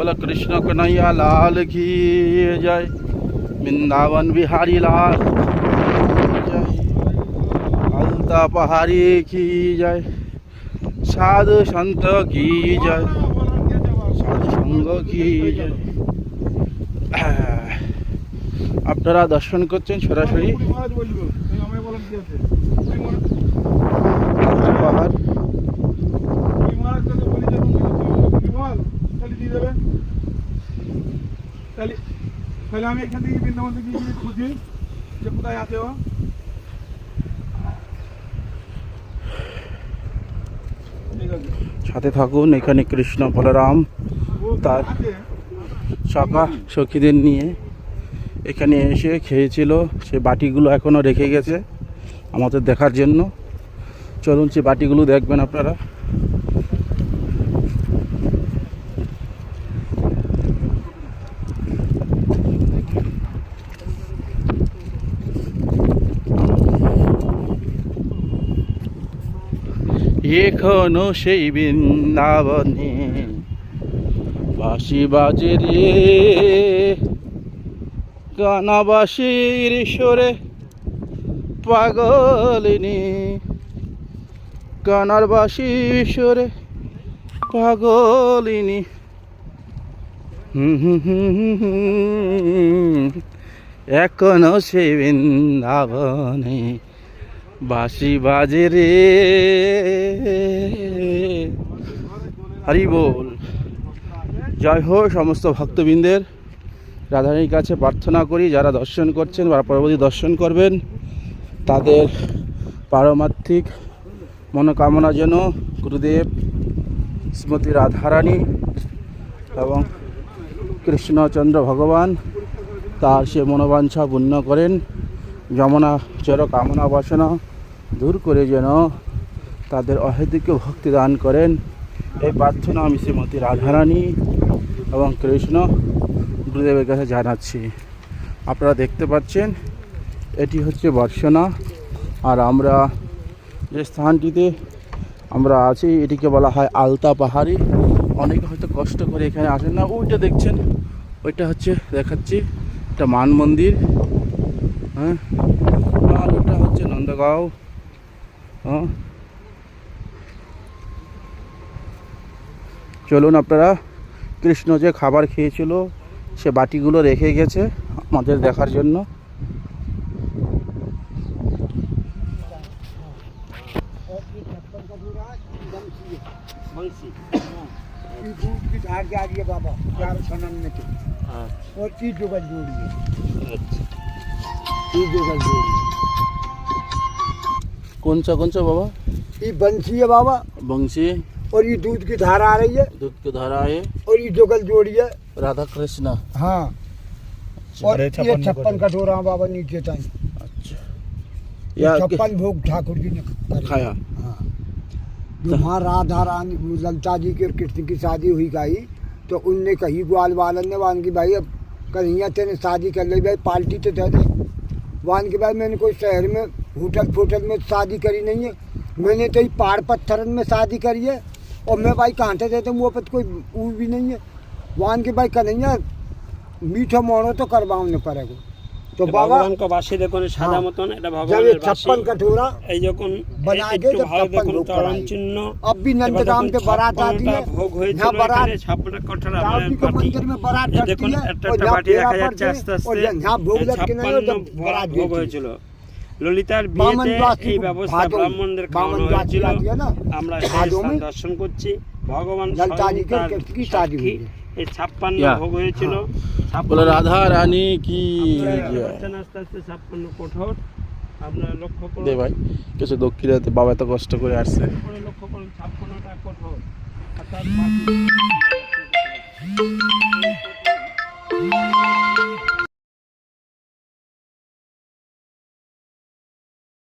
বলে কৃষ্ণ কনৈয়া লাল কি জয় বৃন্দাবন বিহারি লাল জয় আলতা পাহাড়ি কি জয় সাধু সন্ত কি জয় সাধু সঙ্গ কি জয় আপনারা দর্শন করছেন সরাসরি। পাহাড়। তাহলে আমি এখান থেকে বৃন্দাবন থেকে গিয়ে খুঁজি যে কোথায় আছে ও। সাথে থাকুন এখানে কৃষ্ণ বলরাম তার সখা সখীদের নিয়ে। এখানে এসে খেয়েছিল সে বাটিগুলো এখনও রেখে গেছে আমাদের দেখার জন্য। চলুন সে বাটিগুলো দেখবেন আপনারা। এখনও সেই বৃন্দাবনে বাঁশি বাজে রে। কানাবাসীর সরে পাগলিনী কানার বাসির সরে পাগলিনী হুম হুম হুম হুম। এখনও সে বৃন্দাবনে বাঁশি বাজে রে। হরি বল। জয় হোক সমস্ত ভক্তবৃন্দের। রাধারানীর কাছে প্রার্থনা করি, যারা দর্শন করছেন বা পরবর্তী দর্শন করবেন, তাদের পারমার্থিক মনোকামনা যেন গুরুদেব শ্রীমতী রাধারানী এবং কৃষ্ণচন্দ্র ভগবান তার সে মনোবাঞ্ছা পূর্ণ করেন। যমুনা চর কামনা বাসনা দূর করে যেন তাদের অহেতুক ভক্তি দান করেন। এই প্রার্থনা আমি শ্রীমতী রাধারানী এবং কৃষ্ণ গুরুদেবের কাছে জানাচ্ছি। আপনারা দেখতে পাচ্ছেন, এটি হচ্ছে বর্ষনা আর আমরা যে স্থানটিতে আমরা আছি, এটিকে বলা হয় আলতা পাহাড়ি। অনেকে হয়তো কষ্ট করে এখানে আসেন না। ওইটা দেখছেন, ওইটা হচ্ছে, দেখাচ্ছি, এটা মান মন্দির। হ্যাঁ আর ওটা হচ্ছে নন্দগাঁও। হ্যাঁ। চলুন আপনারা কৃষ্ণ যে খাবার খেয়েছিল সে বাটিগুলো রেখে গেছে আমাদের দেখার জন্য। বাবা আচ্ছা। कौन सा कौन सा बाबा? ये बंसी है बाबा। बंसी। और ये दूध की धार आ रही है। दूध की धारा है। और ये जुगल जोड़ी है। राधा कृष्ण हाँ और ये छप्पन कटोरा है बाबा नीचे तक अच्छा। या छप्पन भोग ठाकुर जी ने खाया। हाँ। वहाँ राधा रानी ललिता जी की और कृष्ण की शादी हुई गई तो उनने कही ग्वाल वालन ने वान की भाई अब कन्हैया तेने शादी कर ली भाई पार्टी तो दे दे। वान की भाई मैंने कोई शहर में होटल फोटल में शादी करी नहीं है मैंने तो ये पहाड़ पत्थरन में शादी करी है और मैं भाई कहाँ से देते वो पर कोई वो भी नहीं है वान के भाई कन्हैया मीठो मोड़ो तो करवाओ ने पड़ेगा तो बाबा ভগবানকে বাসি দেখুন সাদা হ্যাঁ। মতন এটা जब ये ভগবানের বাসি छप्पन कटोरा এই যখন बना এই के একটু जब ভালো छप्पन দেখুন भोग চরণ कराई। চিহ্ন अब भी नंदगाम এবার पे बारात যখন आती है ছাপ্পান্নটা ভোগ হয়েছিল यहाँ बारात এখানে ছাপ্পান্ন কঠোরা रावटी মানে के বাটি मंदिर में बारात এই चढ़ती দেখুন है একটা और একটা जहाँ বাটি फेरा দেখা যাচ্ছে पड़ते আস্তে हैं আস্তে और यहाँ भोग এই लग के नहीं ছাপ্পান্ন जब बारात ভোগ देती है। হয়েছিল ললিতার বিয়েতে এই ব্যবস্থা ব্রাহ্মণদের খাওয়ানো হয়েছিল। আমরা সেই দর্শন করছি। ভগবান সাক্ষী। এই ছাপ্পান্ন ভোগ হয়েছিল। রাধা রানী কি আস্তে আস্তে ছাপ্পান্ন কঠোর। আপনার লক্ষ্য করুন দে ভাই কিছু দক্ষিণাতে বাবা এত কষ্ট করে আসছে। লক্ষ্য করুন ছাপ্পান্নটা কঠোর।